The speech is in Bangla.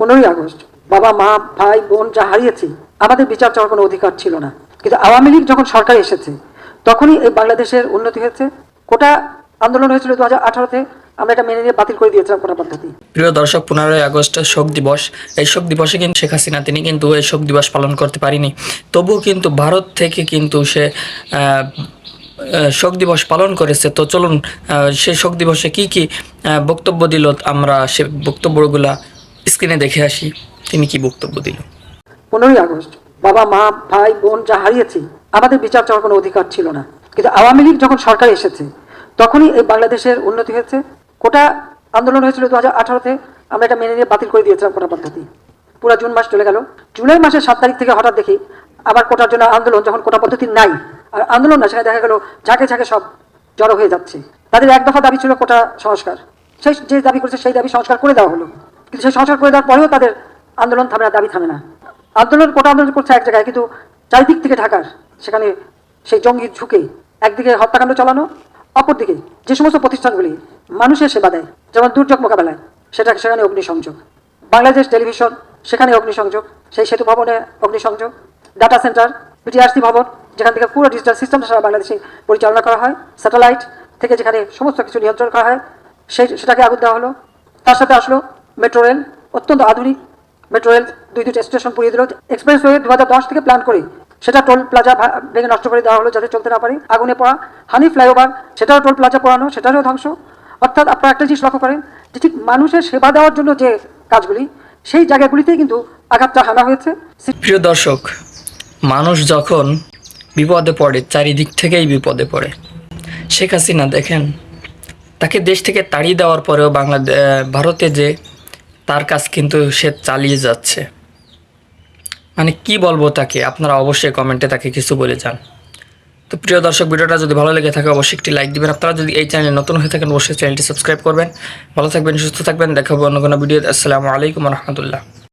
পনেরোই আগস্ট, বাবা, মা, ভাই, বোন যা হারিয়েছি, আমাদের বিচার চাওয়ার কোনো অধিকার ছিল না। কিন্তু আওয়ামী লীগ যখন সরকার এসেছে, তখনই এই বাংলাদেশের উন্নতি হয়েছে। কোটা আন্দোলন হয়েছিল দু হাজার আঠারোতে, আমরা এটা মেনে নিয়ে বাতিল করে দিয়েছিলাম কোটা পদ্ধতি। প্রিয় দর্শক, পনেরোই আগস্ট শোক দিবস। এই শোক দিবসে কিন্তু শেখ হাসিনা, তিনি কিন্তু এই শোক দিবস পালন করতে পারিনি। তবুও কিন্তু ভারত থেকে কিন্তু সে শোক দিবস পালন করেছে। তো চলুন সেই শোক দিবসে কি কি বক্তব্য দিল আমরা, সে বক্তব্যগুলা স্ক্রিনে দেখে আসি, তিনি কি বক্তব্য দিল? পনেরোই আগস্ট, বাবা, মা, ভাই, বোন যা হারিয়েছি, আমাদের বিচার চাওয়ার কোনো অধিকার ছিল না। কিন্তু আওয়ামী লীগ যখন সরকারে এসেছে, তখনই এই বাংলাদেশের উন্নতি হয়েছে। কোটা আন্দোলন হয়েছিল দু হাজার আঠারোতে, আমরা এটা মেনে নিয়ে বাতিল করে দিয়েছিলাম কোটা পদ্ধতি। পুরো জুন মাস চলে গেল। জুলাই মাসের সাত তারিখ থেকে হঠাৎ দেখি, আবার কোটার জন্য আন্দোলন, যখন কোটা পদ্ধতি নাই, আর আন্দোলন না, সেখানে দেখা গেল ঝাঁকে ঝাঁকে সব জড়ো হয়ে যাচ্ছে। তাদের এক দফা দাবি ছিল কোটা সংস্কার। সেই, যে দাবি করেছে, সেই দাবি সংস্কার করে দেওয়া হলো। কিন্তু সেই সংস্কার করে দেওয়ার পরেও তাদের আন্দোলন থামে না, দাবি থামে না। আন্দোলন, কোটা আন্দোলন করছে এক জায়গায়, কিন্তু চারিদিক থেকে ঢাকার, সেখানে সেই জঙ্গি ঝুঁকে একদিকে হত্যাকাণ্ড চালানো, অপরদিকে যে সমস্ত প্রতিষ্ঠানগুলি মানুষের সেবা দেয়, যেমন দুর্যোগ মোকাবেলায়, সেটা সেখানে অগ্নিসংযোগ। বাংলাদেশ টেলিভিশন, সেখানে অগ্নিসংযোগ, সেই সেতু ভবনে অগ্নিসংযোগ ডাটা সেন্টার বিটিআরসি ভবন, যেখান থেকে পুরো ডিজিটাল সিস্টেম সারা বাংলাদেশে পরিচালনা করা হয় স্যাটেলাইট থেকে যেখানে সমস্ত কিছু নিয়ন্ত্রণ করা হয়, সেই, সেটাকে আগুন দেওয়া হলো। তার সাথে আসলো মেট্রো রেল, অত্যন্ত আধুনিক মেট্রো রেল, দুই দুইটা স্টেশন পুড়িয়ে দিল। এক্সপ্রেসওয়ে দু হাজার দশ থেকে প্ল্যান করে। সেটা টোল প্লাজা ভেঙে নষ্ট করে দেওয়া হলো যাতে চলতে না পারে। আগুনে পড়া হানি ফ্লাইওভার, সেটাও টোল প্লাজা পড়ানো, সেটারও ধ্বংস। অর্থাৎ আপনারা একটা জিনিস লক্ষ্য করেন যে ঠিক মানুষের সেবা দেওয়ার জন্য যে কাজগুলি, সেই জায়গাগুলিতেই কিন্তু আঘাতটা হানা হয়েছে। প্রিয় দর্শক, মানুষ যখন বিপদে পড়ে, চারিদিক থেকেই বিপদে পড়ে। শেখ হাসিনা দেখেন, তাকে দেশ থেকে তাড়িয়ে দেওয়ার পরেও বাংলাদেশ ভারতে যে তার কাজ কিন্তু সে চালিয়ে যাচ্ছে। মানে কি বলব তাকে? আপনারা অবশ্যই কমেন্টে তাকে কিছু বলে যান। তো প্রিয় দর্শক, ভিডিওটা যদি ভালো লেগে থাকে, অবশ্যই একটি লাইক দিবেন। আপনারা যদি এই চ্যানেলে নতুন হয়ে থাকেন, অবশ্যই চ্যানেলটি সাবস্ক্রাইব করবেন। ভালো থাকবেন, সুস্থ থাকবেন। দেখা হবে অন্য কোনো ভিডিও আসসালামু আলাইকুম রহমতুল্লাহ।